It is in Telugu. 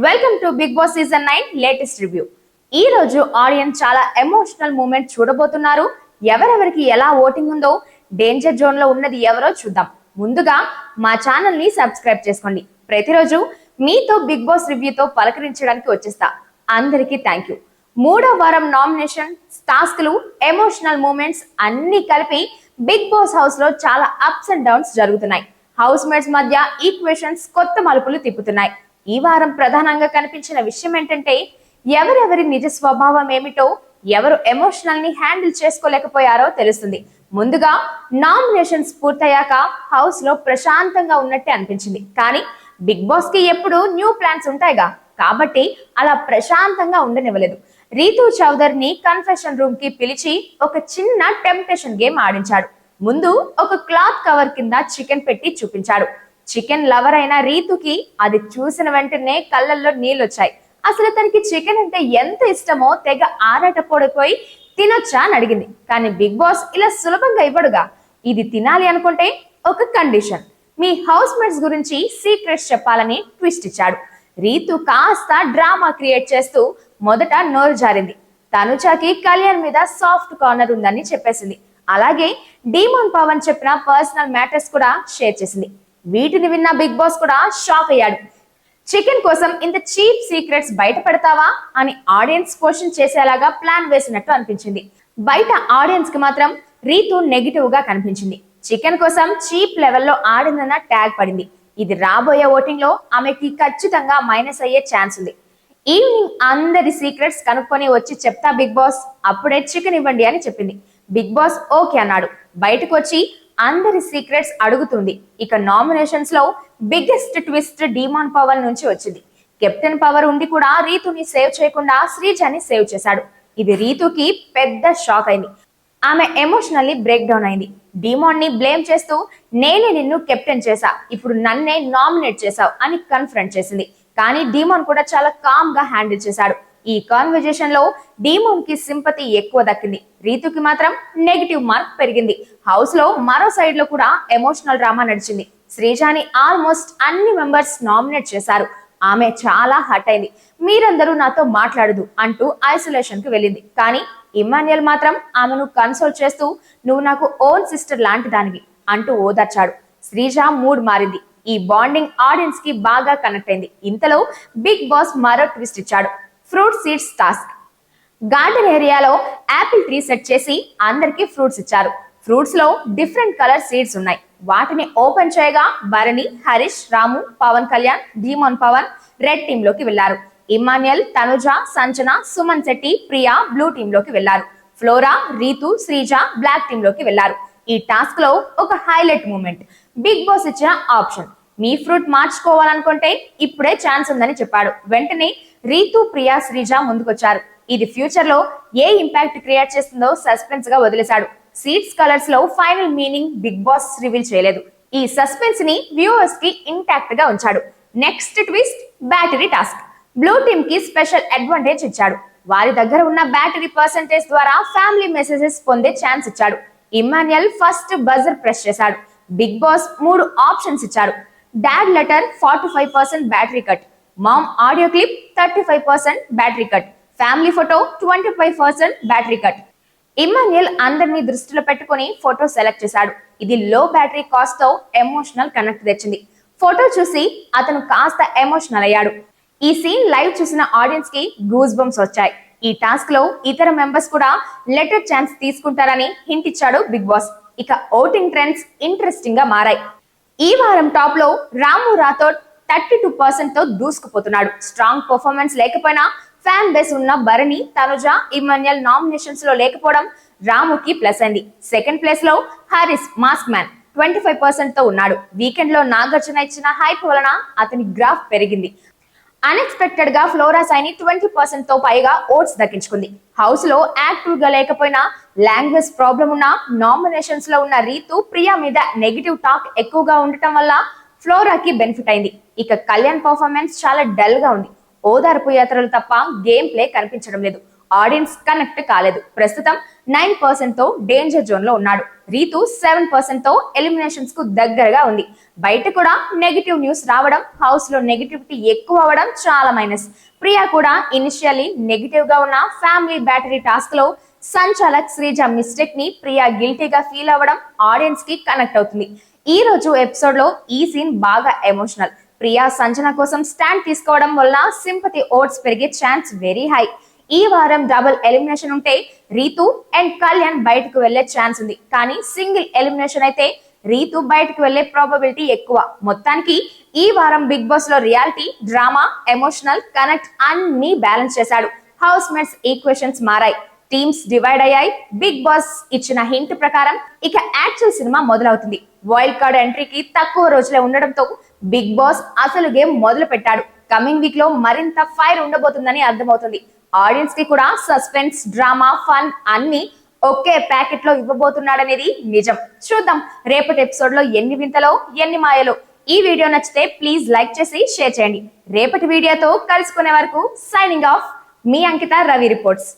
Welcome to Bigg Boss season nine latest review ఈ రోజు ఆడియన్స్ చాలా ఎమోషనల్ మూమెంట్ చూడబోతున్నారు. ఎవరెవరికి ఎలా ఓటింగ్ ఉందో డేంజర్ జోన్లో ఉన్నది ఎవరో చూద్దాం. ముందుగా మా ఛానల్ని సబ్స్క్రైబ్ చేసుకోండి. ప్రతిరోజు మీతో బిగ్ బాస్ రివ్యూతో పలకరించడానికి వచ్చేస్తా. అందరికీ థ్యాంక్ యూ మూడో వారం నామినేషన్ టాస్క్లు ఎమోషనల్ మూమెంట్స్ అన్ని కలిపి బిగ్ బాస్ హౌస్లో చాలా అప్స్ అండ్ డౌన్స్ జరుగుతున్నాయి. హౌస్ మేట్స్ మధ్య ఈక్వేషన్స్ కొత్త మలుపులు తిప్పుతున్నాయి. ఈ వారం ప్రధానంగా కనిపించిన విషయం ఏంటంటే ఎవరెవరి నిజ స్వభావం ఏమిటో ఎవరు ఎమోషనల్ని హ్యాండిల్ చేసుకోలేకపోయారో తెలుస్తుంది. ముందుగా నామినేషన్స్ పూర్తయ్యాక హౌస్లో ప్రశాంతంగా ఉన్నట్టే అనిపించింది. కానీ బిగ్ బాస్కి ఎప్పుడు న్యూ ప్లాన్స్ ఉంటాయిగా. కాబట్టి అలా ప్రశాంతంగా ఉండనివ్వలేదు. రీతు చౌదరిని కన్ఫెషన్ రూమ్కి పిలిచి ఒక చిన్న టెంప్టేషన్ గేమ్ ఆడించాడు. ముందు ఒక క్లాత్ కవర్ కింద చికెన్ పెట్టి చూపించాడు. చికెన్ లవర్ అయిన రీతుకి అది చూసిన వెంటనే కళ్ళల్లో నీళ్ళు వచ్చాయి అసలు తనకి చికెన్ అంటే ఎంత ఇష్టమో తెగ ఆరాట పడిపోయి తినొచ్చా అని అడిగింది. కానీ బిగ్ బాస్ ఇలా సులభంగా ఇవ్వడుగా. ఇది తినాలి అనుకుంటే ఒక కండిషన్. మీ హౌస్ మేట్స్ గురించి సీక్రెట్స్ చెప్పాలని ట్విస్ట్ ఇచ్చాడు. రీతు కాస్త డ్రామా క్రియేట్ చేస్తూ మొదట నోరు జారింది. తనుజాకి కళ్యాణ్ మీద సాఫ్ట్ కార్నర్ ఉందని చెప్పేసింది. అలాగే డీమోన్ పవన్ చెప్పిన పర్సనల్ మ్యాటర్స్ కూడా షేర్ చేసింది. వీటిని విన్న బిగ్ బాస్ కూడా షాక్ అయ్యాడు. చికెన్ కోసం ఇంత చీప్ సీక్రెట్స్ బయట పెడతావా అని ఆడియన్స్ క్వశ్చన్ చేసేలాగా ప్లాన్ వేసినట్టు అనిపించింది. బయట ఆడియన్స్కి మాత్రం రీతు నెగిటివ్గా కనిపించింది. చికెన్ కోసం చీప్ లెవెల్లో ఆడిందన్న ట్యాగ్ పడింది. ఇది రాబోయే ఓటింగ్లో ఆమెకి ఖచ్చితంగా మైనస్ అయ్యే ఛాన్స్ ఉంది. ఈవినింగ్ అందరి సీక్రెట్స్ కనుక్కొని వచ్చి చెప్తా బిగ్ బాస్ అప్పుడే చికెన్ ఇవ్వండి అని చెప్పింది. బిగ్ బాస్ ఓకే అన్నాడు. బయటకు వచ్చి అందరి సీక్రెట్స్ అడుగుతుంది. ఇక నామినేషన్స్లో బిగ్గెస్ట్ ట్విస్ట్ డీమాన్ పవర్ నుంచి వచ్చింది. కెప్టెన్ పవర్ ఉండి కూడా రీతుని సేవ్ చేయకుండా శ్రీజాని సేవ్ చేశాడు. ఇది రీతుకి పెద్ద షాక్ అయింది. ఆమె ఎమోషనల్లీ బ్రేక్ డౌన్ అయింది. డిమాన్ని బ్లేమ్ చేస్తూ నేనే నిన్ను కెప్టెన్ చేశా. ఇప్పుడు నన్నే నామినేట్ చేశావు అని కన్ఫరెంట్ చేసింది. కానీ డిమాన్ కూడా చాలా కామ్గా హ్యాండిల్ చేశాడు. ఈ కాన్వర్జేషన్లో డీమోమ్కి సింపతి ఎక్కువ దక్కింది. రీతుకి మాత్రం నెగిటివ్ మార్క్ పెరిగింది. హౌస్లో మరో సైడ్లో కూడా ఎమోషనల్ డ్రామా నడిచింది. శ్రీజాని ఆల్మోస్ట్ అన్ని మెంబర్స్ నామినేట్ చేశారు. ఆమె చాలా హట్ అయింది. మీరందరూ నాతో మాట్లాడదు అంటూ ఐసోలేషన్కి వెళ్ళింది. కానీ ఇమాన్యుయల్ మాత్రం ఆమెను కన్సోల్ చేస్తూ నువ్వు నాకు ఓన్ సిస్టర్ లాంటి దానివి అంటూ ఓదార్చాడు. శ్రీజ మూడ్ మారింది. ఈ బాండింగ్ ఆడియన్స్కి బాగా కనెక్ట్ అయింది. ఇంతలో బిగ్ బాస్ మరో ట్విస్ట్ ఇచ్చాడు. Fruit seeds task. గార్డెన్ ఏరియాలో యాపిల్ ట్రీ సెట్ చేసి అందరికీ ఫ్రూట్స్ ఇచ్చారు. ఫ్రూట్స్లో డిఫరెంట్ కలర్ సీడ్స్ ఉన్నాయి. వాటిని ఓపెన్ చేయగా భరణి హరీష్ రాము పవన్ కళ్యాణ్ ధీమోన్ పవన్ రెడ్ టీమ్లోకి వెళ్ళారు ఇమాన్యుయల్ తనుజ సంచన సుమన్ శెట్టి ప్రియా బ్లూ టీమ్లోకి వెళ్ళారు ఫ్లోరా రీతు శ్రీజ బ్లాక్ టీమ్లోకి వెళ్ళారు ఈ టాస్క్లో ఒక హైలైట్ మూమెంట్ బిగ్ బాస్ ఇచ్చిన ఆప్షన్. మీ ఫ్రూట్ మార్చుకోవాలనుకుంటే ఇప్పుడే ఛాన్స్ ఉందని చెప్పాడు. వెంటనే రీతు ప్రియా శ్రీజ ముందుకొచ్చారు. ఇది ఫ్యూచర్లో ఏ ఇంపాక్ట్ క్రియేట్ చేస్తుందో సస్పెన్స్గా వదిలేశాడు. సీడ్స్ కలర్స్లో final meaning Bigg Boss reveal చేయలేదు. ఈ సస్పెన్స్ని వ్యూవర్స్కి ఇంటాక్ట్గా ఉంచాడు. Next twist battery task blue టీమ్కి స్పెషల్ అడ్వాంటేజ్ ఇచ్చాడు. వారి దగ్గర ఉన్న బ్యాటరీ పర్సంటేజ్ ద్వారా ఫ్యామిలీ మెసేజెస్ పొందే ఛాన్స్ ఇచ్చాడు. ఇమాన్యుయల్ ఫస్ట్ బజర్ ప్రెస్ చేశాడు. బిగ్ బాస్ మూడు ఆప్షన్స్ ఇచ్చారు dad letter forty five percent battery cut mom audio clip thirty five percent battery cut family photo twenty five percent battery cut Emmanuel అందరినీ దృష్టిలో పెట్టుకుని ఫోటో సెలెక్ట్ చేశాడు. ఇది లో బ్యాటరీ కాస్ట్తో ఎమోషనల్ కనెక్ట్ తెచ్చింది. ఫోటో చూసి అతను కాస్త ఎమోషనల్ అయ్యాడు. ఈ సీన్ లైవ్ చూసిన ఆడియన్స్కి గూస్ బంప్స్ వచ్చాయి. ఈ టాస్క్లో ఇతర మెంబర్స్ కూడా లెటర్ ఛాన్స్ తీసుకుంటారని హింట్ ఇచ్చాడు బిగ్ బాస్ ఇక ఓటింగ్ ట్రెండ్స్ ఇంట్రెస్టింగ్గా మారాయి. ఈ వారం టాప్లో రాము రాథోడ్ థర్టీ టూ పర్సెంట్తో దూసుకుపోతున్నాడు. స్ట్రాంగ్ పర్ఫార్మెన్స్ లేకపోయినా ఫ్యాన్ బేస్ ఉన్న భరణి తనుజ ఇమాన్యుల్ నామినేషన్స్లో లేకపోవడం రాముకి ప్లస్ అయింది. సెకండ్ ప్లేస్లో Haris mask man twenty five పర్సెంట్తో ఉన్నాడు. వీకెండ్లో నాగార్జున ఇచ్చిన హైప్ వలన అతని గ్రాఫ్ పెరిగింది. అన్ఎక్స్పెక్టెడ్గా ఫ్లోరా సైని ట్వంటీ పర్సెంట్తో పైగా ఓట్స్ దక్కించుకుంది. హౌస్లో యాక్టివ్గా లేకపోయినా లాంగ్వేజ్ ప్రాబ్లం ఉన్న నామినేషన్స్లో ఉన్న రీతు ప్రియా మీద నెగిటివ్ టాక్ ఎక్కువగా ఉండటం వల్ల ఫ్లోరాకి బెనిఫిట్ అయింది. ఇక కళ్యాణ్ పర్ఫార్మెన్స్ చాలా డల్గా ఉంది. ఓదార్పు యాత్రలు తప్ప గేమ్ ప్లే కనిపించడం లేదు. ఆడియన్స్ కనెక్ట్ కాలేదు. ప్రస్తుతం నైన్ పర్సెంట్తో డేంజర్ జోన్లో ఉన్నాడు. రీతు సెవెన్ పర్సెంట్తో ఎలిమినేషన్స్కు దగ్గరగా ఉంది. బయట కూడా నెగిటివ్ న్యూస్ రావడం హౌస్లో నెగిటివిటీ ఎక్కువ అవ్వడం చాలా మైనస్. ప్రియా కూడా ఇనిషియల్లీ నెగిటివ్గా ఉన్న ఫ్యామిలీ బ్యాటరీ టాస్క్లో సంచాలక్ శ్రీజ మిస్టేక్ని ప్రియా గిల్టీగా ఫీల్ అవ్వడం ఆడియన్స్కి కనెక్ట్ అవుతుంది. ఈ రోజు ఎపిసోడ్లో ఈ సీన్ బాగా ఎమోషనల్. ప్రియా సంజన కోసం స్టాండ్ తీసుకోవడం వల్ల సింపతి ఓట్స్ పెరిగే ఛాన్స్ వెరీ హై. ఈ వారం డబుల్ ఎలిమినేషన్ ఉంటే రీతు అండ్ కళ్యాణ్ బయటకు వెళ్ళే ఛాన్స్ ఉంది. కానీ సింగిల్ ఎలిమినేషన్ అయితే రీతు బయటకు వెళ్ళే ప్రాబబిలిటీ ఎక్కువ. మొత్తానికి ఈ వారం బిగ్ బాస్లో రియాలిటీ డ్రామా ఎమోషనల్ కనెక్ట్ అన్ని బ్యాలెన్స్ చేశాడు. హౌస్ మేట్స్ ఈక్వేషన్స్ మారాయి. టీమ్స్ డివైడ్ అయ్యాయి. బిగ్ బాస్ ఇచ్చిన హింట్ ప్రకారం ఇక యాక్చువల్ సినిమా మొదలవుతుంది. వైల్డ్ కార్డ్ ఎంట్రీకి తక్కువ రోజులే ఉండడంతో బిగ్ బాస్ అసలు గేమ్ మొదలు పెట్టాడు కమింగ్ వీక్లో మరింత ఫైర్ ఉండబోతుందని అర్థమవుతుంది. ఆడియన్స్కి కూడా సస్పెన్స్ డ్రామా ఫన్ అన్ని ఒకే ప్యాకెట్లో ఇవ్వబోతున్నాడనేది నిజం. చూద్దాం రేపటి ఎపిసోడ్లో ఎన్ని వింతలో ఎన్ని మాయలో. ఈ వీడియో నచ్చితే ప్లీజ్ లైక్ చేసి షేర్ చేయండి. రేపటి వీడియోతో కలుసుకునే వరకు సైనింగ్ ఆఫ్ మీ అంకిత రవి రిపోర్ట్స్